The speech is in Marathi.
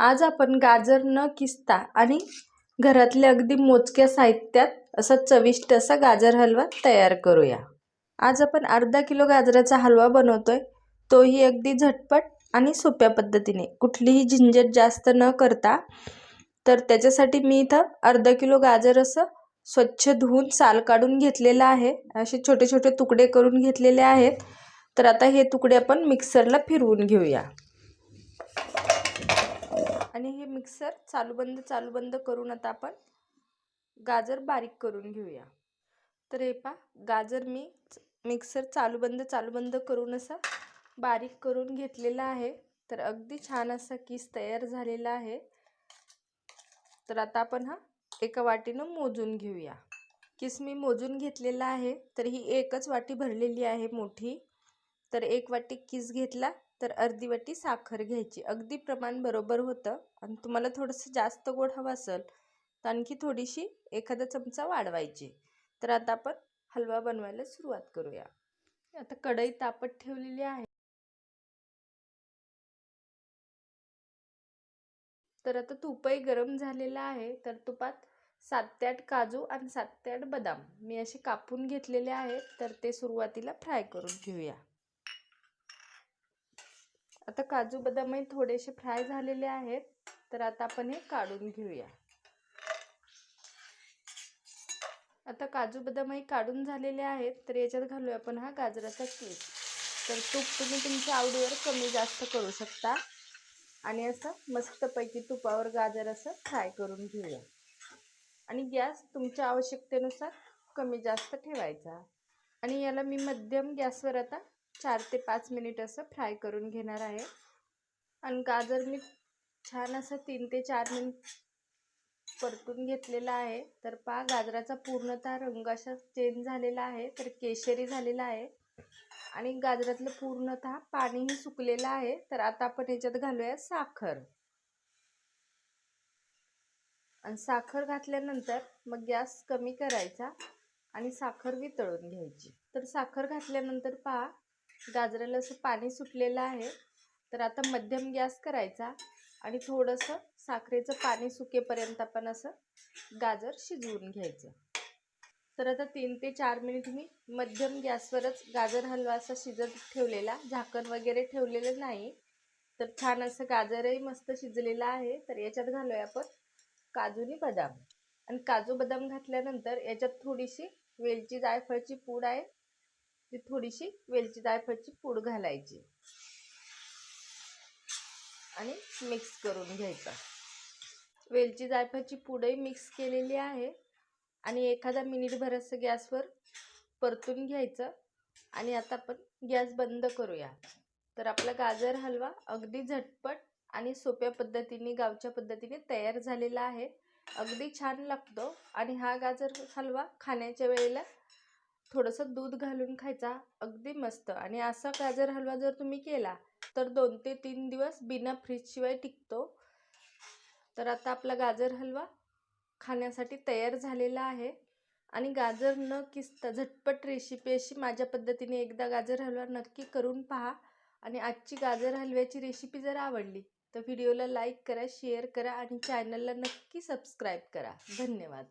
आज आपण गाजर न किसता आणि घरातल्या अगदी मोजक्या साहित्यात असा चविष्ट असा गाजर हलवा तयार करूया. आज आपण अर्धा किलो गाजराचा हलवा बनवतोय. तोही अगदी झटपट आणि सोप्या पद्धतीने. कुठलीही झिंजट जास्त न करता. तर त्याच्यासाठी मी इथं अर्धा किलो गाजर असं स्वच्छ धुवून साल काढून घेतलेलं आहे. असे छोटे छोटे तुकडे करून घेतलेले आहेत. तर आता हे तुकडे आपण मिक्सरला फिरवून घेऊया. आणि हे मिक्सर चालू बंद चालू बंद करून आता आपण गाजर बारीक करून घेऊया. तर हे पा गाजर मी मिक्सर चालू बंद चालू बंद करून असं बारीक करून घेतलेला आहे. तर अगदी छान असा किस तयार झालेला आहे. तर आता आपण हा एका वाटीनं मोजून घेऊया. किस मी मोजून घेतलेला आहे तर ही एकच वाटी भरलेली आहे मोठी. तर एक वाटी किस घेतला? तर अर्धी वाटी साखर घ्यायची. अगदी प्रमाण बरोबर होतं. आणि तुम्हाला थोडंसं जास्त गोड हवं असेल तर आणखी थोडीशी एखादा चमचा वाढवायची. तर आता आपण हलवा बनवायला सुरुवात करूया. आता कढई तापत ठेवलेली आहे. तर आता तुपही गरम झालेलं आहे. तर तुपात सात ते आठ काजू आणि सात ते आठ बदाम मी असे कापून घेतलेले आहेत. तर ते सुरुवातीला फ्राय करून घेऊया. आता काजू बदामही थोडेसे फ्राय झालेले आहेत. तर आता आपण हे काढून घेऊया. आता काजू बदामही काढून झालेले आहेत. तर याच्यात घालूया आपण हा गाजराचा केस. तर तूप तुम्ही तुमच्या आवडीवर कमी जास्त करू शकता. आणि असं मस्तपैकी तुपावर गाजर असं फ्राय करून घेऊया. आणि गॅस तुमच्या आवश्यकतेनुसार कमी जास्त ठेवायचा. आणि याला मी मध्यम गॅसवर आता चार ते पाच मिनिट असं फ्राय करून घेणार आहे. आणि गाजर मी छान असं तीन ते चार मिनिट परतून घेतलेला आहे. तर पहा गाजराचा पूर्णतः रंग असा चेंज झालेला आहे. तर केशरी झालेला आहे. आणि गाजरातलं पूर्णतः पाणीही सुकलेलं आहे. तर आता आपण ह्याच्यात घालूया साखर. आणि साखर घातल्यानंतर मग गॅस कमी करायचा आणि साखर वितळून घ्यायची. तर साखर घातल्यानंतर पहा गाजराला असं पाणी सुटलेलं आहे. तर आता मध्यम गॅस करायचा आणि थोडंसं साखरेचं पाणी सुकेपर्यंत आपण असं गाजर शिजवून घ्यायचं. तर आता तीन ते चार मिनिट मी मध्यम गॅसवरच गाजर हलवा असा शिजत ठेवलेला झाकण वगैरे ठेवलेलं नाही. तर छान असं गाजरही मस्त शिजलेलं आहे. तर याच्यात घालूया आपण काजूनी बदाम. आणि काजू बदाम घातल्यानंतर याच्यात थोडीशी वेलची जायफळची पूड आहे. ती थोडीशी वेलची जायफळची पूड घालायची. आणि मिक्स करून घ्यायचा. वेलची जायफळची पूडही मिक्स केलेली आहे. आणि एखादा मिनिटभर असं गॅसवर परतून घ्यायचं. आणि आता आपण गॅस बंद करूया. तर आपला गाजर हलवा अगदी झटपट आणि सोप्या पद्धतीने गावच्या पद्धतीने तयार झालेला आहे. अगदी छान लागतो. आणि हा गाजर हलवा खाण्याच्या वेळेला थोडंसं दूध घालून खायचा अगदी मस्त. आणि असा गाजर हलवा जर तुम्ही केला तर दोन ते तीन दिवस बिना फ्रीजशिवाय टिकतो. तर आता आपला गाजर हलवा खाण्यासाठी तयार झालेला आहे. आणि गाजर न किसता झटपट रेसिपी अशी माझ्या पद्धतीने एकदा गाजर हलवा नक्की करून पहा. आणि आजची गाजर हलव्याची रेसिपी जर आवडली तर व्हिडिओला लाईक करा शेअर करा आणि चॅनलला नक्की सबस्क्राईब करा. धन्यवाद.